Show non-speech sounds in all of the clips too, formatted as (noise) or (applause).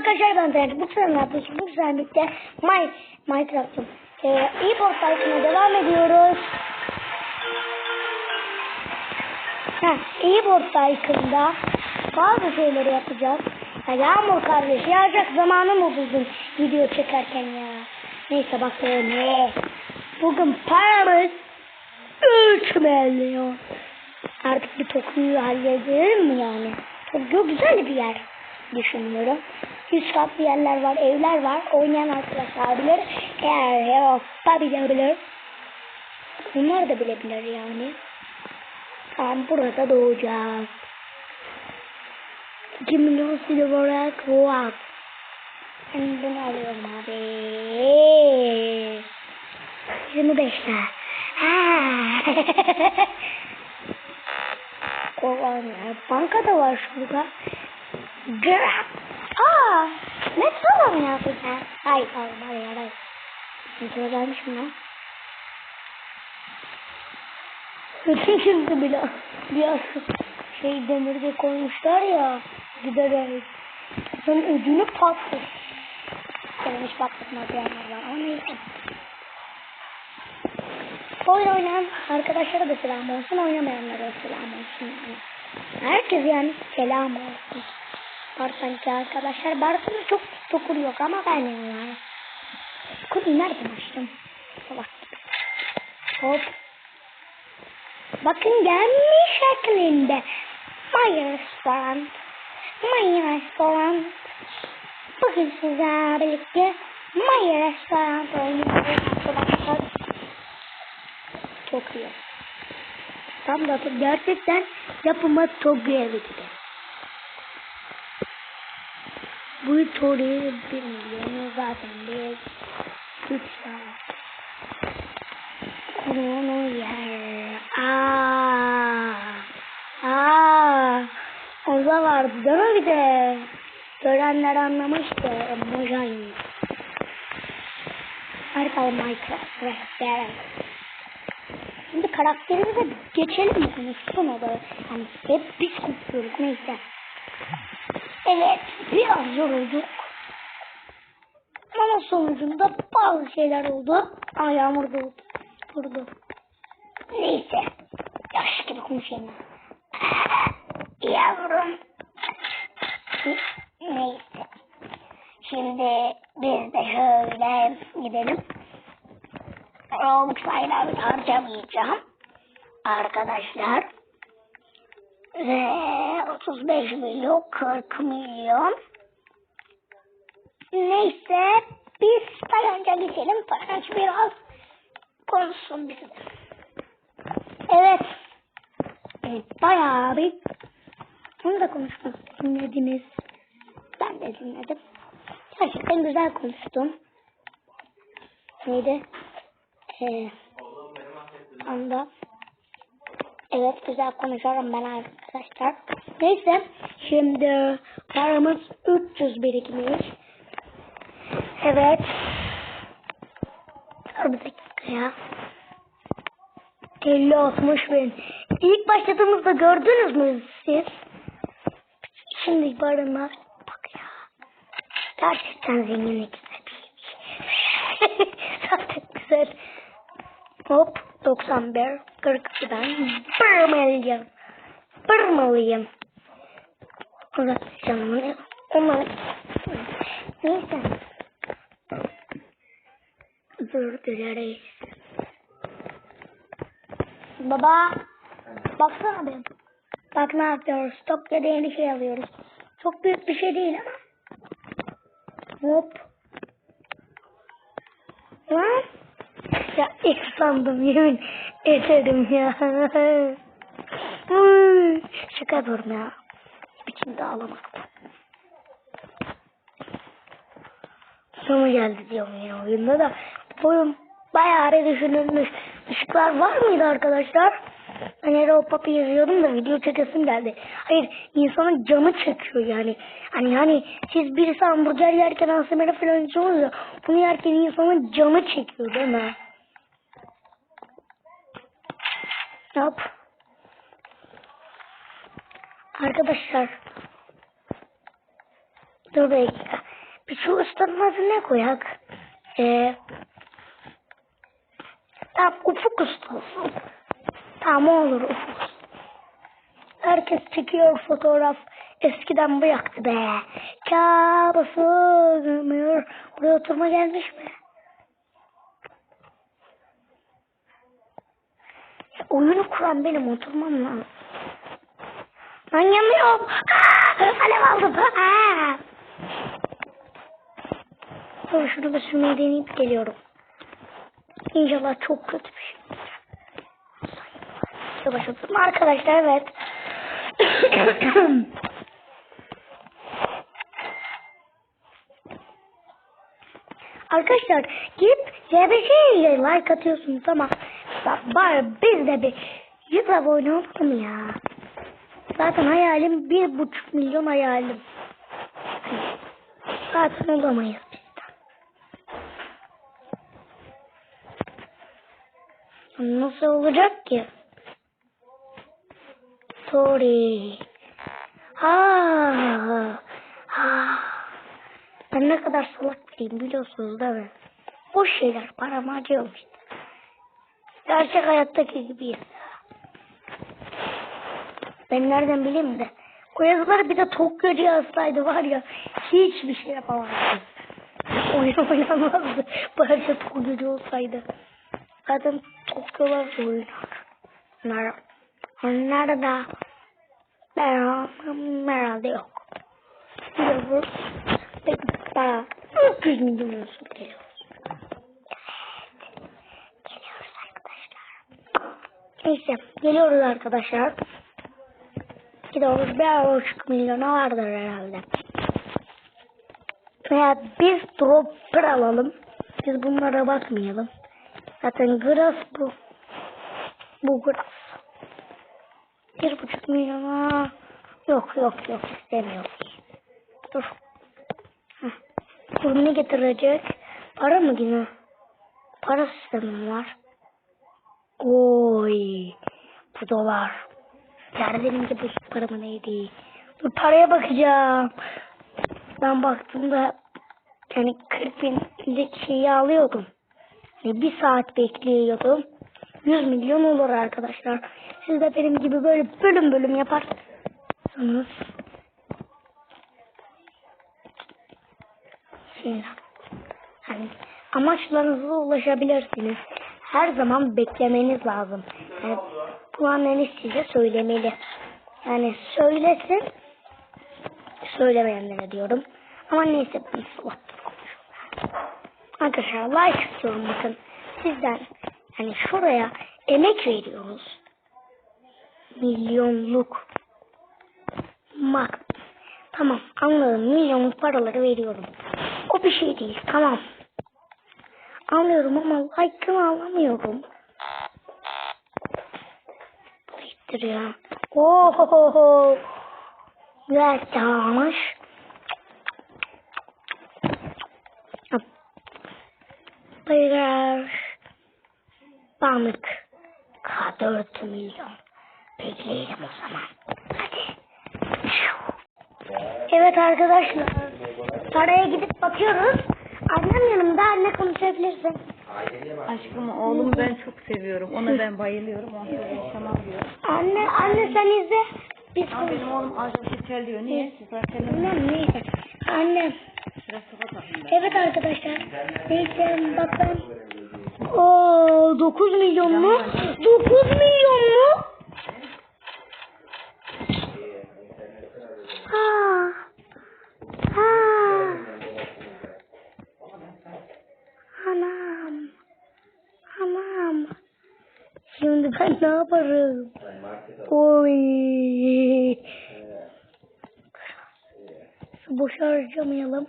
arkadaşlar ben Zeynep. Bu yapmışım. Bu birlikte My, Minecraft'ın e, e-port devam ediyoruz. Heh, e-port sayfasında bazı şeyleri yapacağız. Ya Yağmur kardeş yağacak zamanı mı buldun video çekerken ya? Neyse bakın ne? Bugün paramız 3 milyon. Artık bir Tokyo'yu halledelim mi yani? Tokyo güzel bir yer düşünüyorum. Yüz katlı yerler var, evler var. Oynayan arkadaşlar bilir. Eğer Europa bilebilir. Bunlar da bilebilir yani. Tamam burada doğacağız. 2 milyon silver kuvvet. Ben bunu alıyorum abi. 25'ler. Ha. (laughs) Olan banka da var şurada. Grab. Aa, metro mı yaptın sen? Hayır, hayır, hayır, hayır. Metro gelmiş mi lan? Şimdi bile biraz şey demirde koymuşlar ya giderek. Sen ödünü patlat. Benim hiç patlatma diyenler var ama neyse. Oyun oynayan arkadaşlara da selam olsun, oynamayanlara da selam olsun. Yani. Herkes yani selam olsun. Barsanki arkadaşlar, Barsan'da çok tukur yok ama ben yani. Kutuyu nereden açtım? Bak. Hop. Bakın gelmiş şeklinde. My Restaurant. My Restaurant. Bugün sizlerle birlikte My Restaurant oynuyoruz arkadaşlar. Çok iyi. Tam da gerçekten yapıma çok güzel gibi. Bu soruyu bir milyonu zaten bir üç tane. Onu yer. Aa, aa, onda vardı değil mi bir de? Görenler anlamıştı. Mojang. Harika Minecraft. Rehber. Şimdi karakterimize geçelim mi? Konuşsun o da. Yani hep biz konuşuyoruz. Neyse. Evet. Biraz yorulduk. Ama sonucunda bazı şeyler oldu. Aa yağmur durdu. Durdu. Neyse. Yaş gibi konuşayım. Yavrum. Neyse. Şimdi biz de şöyle gidelim. Robux sayıları harcamayacağım. Arkadaşlar. Ve 35 milyon 40 milyon. Neyse biz paranca geçelim. Paranç biraz konuşsun bize. Evet. Evet bayağı bir bunu da konuşmak dinlediniz. Ben de dinledim. Gerçekten güzel konuştum. Neydi? Ee, anda Evet güzel konuşuyorum ben arkadaşlar. Neyse şimdi paramız 300 birikmiş. Evet. Dur bir dakika ya. 50 60 bin. İlk başladığımızda gördünüz mü siz? Şimdi paramız bak ya. Gerçekten zenginlik güzel şey. (laughs) Çok güzel. Hop 91 42'den 1 milyon 1 milyon Uzatacağım onu Neyse. Dur dileriz Baba Baksana benim Bak ne yapıyoruz? Tokyo'da yeni şey alıyoruz. Çok büyük bir şey değil ama. Hop. Lan ya ilk sandım yemin ederim ya. (laughs) Şaka yapıyorum ya. Biçimde ağlamak. Sonu geldi diyorum ya oyunda da. Oyun bayağı düşünülmüş. Işıklar var mıydı arkadaşlar? Ben yere o papı yazıyordum da video çekesim geldi. Hayır insanın canı çekiyor yani. Hani hani siz birisi hamburger yerken ASMR falan içiyorsunuz ya. Bunu yerken insanın canı çekiyor değil mi? Hop. Arkadaşlar. Dur bir dakika. Bir şu ustanın adı ne koyak? Ee, tamam ufuk ustası. Tamam o olur ufuk. Herkes çekiyor fotoğraf. Eskiden bu yaktı be. Kabası görmüyor. Buraya oturma gelmiş mi? Ya, oyunu kuran benim oturmam lazım. Ben yanıyorum. Aa, alev aldım. Aa. Dur şunu bir sürmeyi deneyip geliyorum. İnşallah çok kötü bir şey. Yavaş oturma arkadaşlar evet. (coughs) Arkadaşlar gidip CBC'ye like atıyorsunuz ama bak bari biz de bir yüz abone olalım ya. Zaten hayalim bir buçuk milyon hayalim. Zaten olamayız bizden. Nasıl olacak ki? Sorry. Ha. Ha. Ben ne kadar salak biriyim biliyorsunuz değil mi? Boş şeyler paramı harcıyorum işte. Gerçek hayattaki gibiyiz. Ben nereden bileyim de. O yazıları bir de Tokyo'cu yazsaydı var ya hiçbir şey yapamazdı. Oyun oynanmazdı. Bence Tokyo'cu olsaydı. Zaten Tokyo'lar da oynar. Onlar, onlar da herhalde yok. Biliyoruz. Peki daha 300 milyon olsun geliyoruz. Evet. Geliyoruz arkadaşlar. Neyse geliyoruz arkadaşlar. Gidiyoruz bir buçuk milyona vardır herhalde. Veya biz dropper alalım. Biz bunlara bakmayalım. Zaten grass bu. Bu grass. Bir buçuk milyona yok yok yok istemiyoruz. Dur. Heh. Ne getirecek? Para mı yine? Para sistemi var. Oy. Bu dolar. Ki bu para mı neydi? Dur paraya bakacağım. Ben baktığımda yani 40 binlik şeyi alıyordum. Yani bir saat bekliyordum. 100 milyon olur arkadaşlar. Siz de benim gibi böyle bölüm bölüm yaparsanız şeyler. Yani amaçlarınıza ulaşabilirsiniz. Her zaman beklemeniz lazım. Yani bu size söylemeli. Yani söylesin söylemeyenlere diyorum. Ama neyse ben salaktır konuşuyorum. Arkadaşlar like istiyorum bakın. Sizden yani şuraya emek veriyoruz. Milyonluk. Bak. Tamam anladım. Milyonluk paraları veriyorum. O bir şey değil. Tamam. Anlıyorum ama like'ını alamıyorum. Siktir ya. Ohohoho. Güzel çalmış. Bayrar. Balık. K4 milyon. Bekleyelim o zaman. Hadi. Evet arkadaşlar. Paraya gidip bakıyoruz. Annem yanımda anne konuşabilirsin. Aşkım oğlumu ben çok seviyorum. Ona ben bayılıyorum. Onsuz yaşamam diyor. Anne anne sen izle. Biz Ama benim oğlum acil şeker diyor. Niye? Zaten Bilmem neyse. Anne. biraz kafa takayım ben. Evet arkadaşlar. Neyse bak ben. Oo 9 milyon mu? 9 milyon mu? Ha. Ha. Anam. Anam. Şimdi ben ne yaparım? Oy. Boş harcamayalım.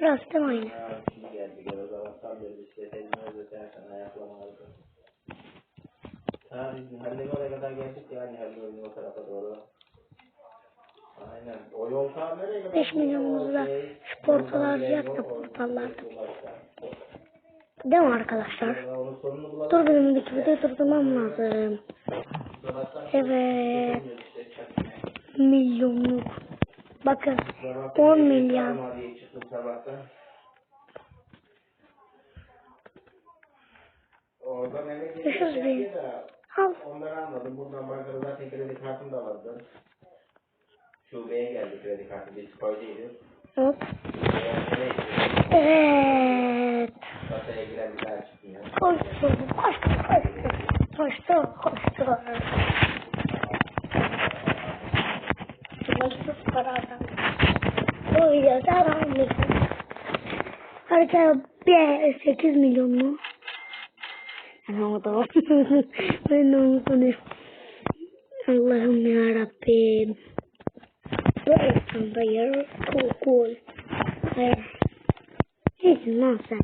Biraz değil mi aynı? Ha, biz Halil'in oraya kadar geldik yani Halil'in o tarafa doğru. Aynen. O yol ta nereye kadar? 5 milyonumuzu da şu portal harcayarak da portallarda. Değil mi arkadaşlar? Dur benim videoyu durdurmam lazım. Evet. Milyonluk. Bakın Sabah 10 bir milyon. Oradan eve de Al. Onları almadım. Buradan bankada zaten kredi kartım da vardı. Şubeye geldi kredi kartı. Biz koyduydu. Hop. Neyse. Evet. Daha çıktı ya. Koştu, koştu, koştu. Koştu, koştu. Sınırsız paradan. Bu videoda almışım. Harita bir 8 milyon mu? Ben onu da Ben de onu konuştum. Allah'ım ya Rabbim. Bu ekranda yer cool cool. Evet. Neysin lan sen?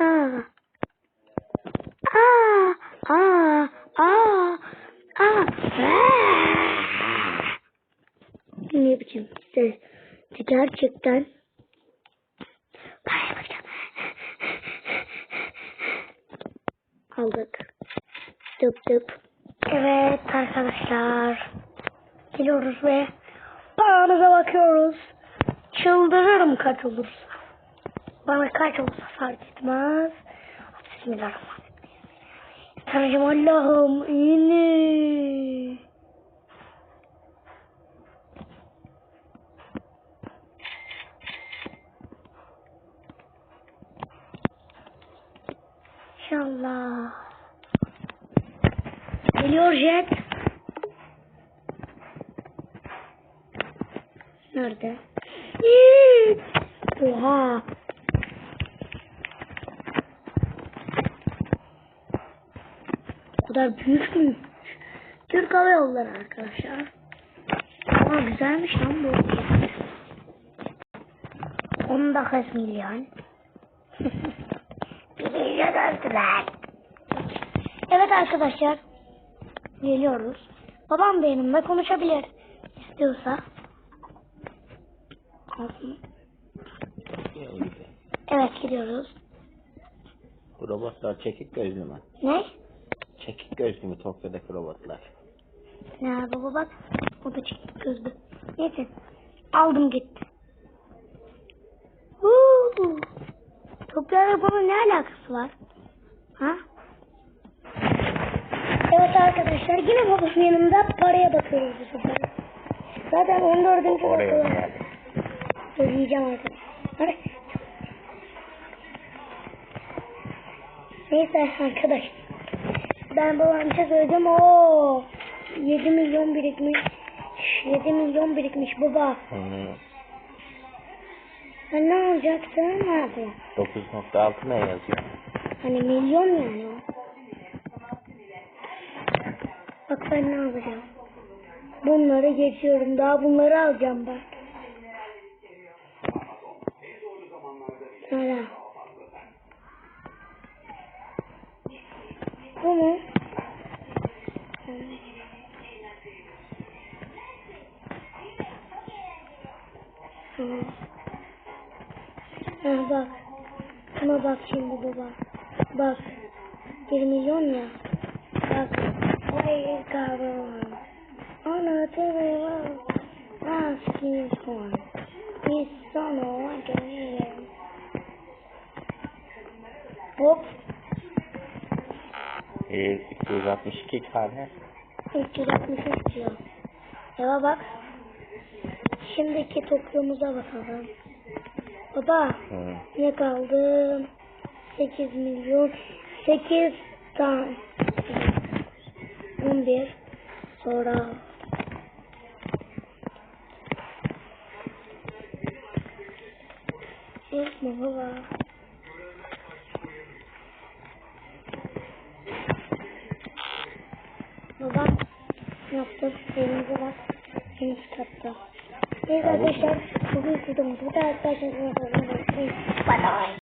Aa. Aa. Aa. Aa. Aa. Ne biçim ses? Gerçekten. Paraya bakacağım. Aldık. Tıp tıp. Evet arkadaşlar. Geliyoruz ve paramıza bakıyoruz. Çıldırırım kaç olursa. Bana kaç olsa fark etmez. Bismillahirrahmanirrahim. Tanrım Allah'ım ini. İnşallah. Geliyor jet. Nerede? Oha. O kadar büyük mü? Türk Hava Yolları arkadaşlar. Ama güzelmiş lan bu. 19 milyon. (laughs) Bir milyon öldüler. Evet arkadaşlar. Geliyoruz. Babam benimle konuşabilir. İstiyorsa. Evet gidiyoruz. Bu robotlar çekik gözlü mü? Ne? Çekik gözlü mü Tokyo'daki robotlar? Ne baba bak. O da çıktı gözlü. Neyse. Aldım gitti. Huu. Toplarla bunun ne alakası var? Ha? Evet arkadaşlar yine babamın yanında paraya bakıyoruz bu sefer. Zaten 14. Oraya artık. Hadi. Neyse arkadaş. Ben babamca söyledim. Oo. 7 milyon birikmiş. 7 milyon birikmiş baba. Hı. Sen ne alacaksın abi? 9.6 ne yazıyor? Hani milyon yani o. Bak ben ne alacağım. Bunları geçiyorum. Daha bunları alacağım bak. Hala. Bu mu? Tamam. Ha bak. Buna bak şimdi baba. Bak. 1 milyon ya. Bak. Vay kahraman. Ana tabi var. Askin son. Biz sana gelelim. Hop. Ee, 262 tane. 363 diyor. Eva bak. Şimdiki Tokyo'muza bakalım. Baba. Hı. Ne kaldı? 8 milyon. 8 tane. 11. Sonra baba? Baba bak. Neyse arkadaşlar bugün sizden bu kadar arkadaşlar. Bye bye.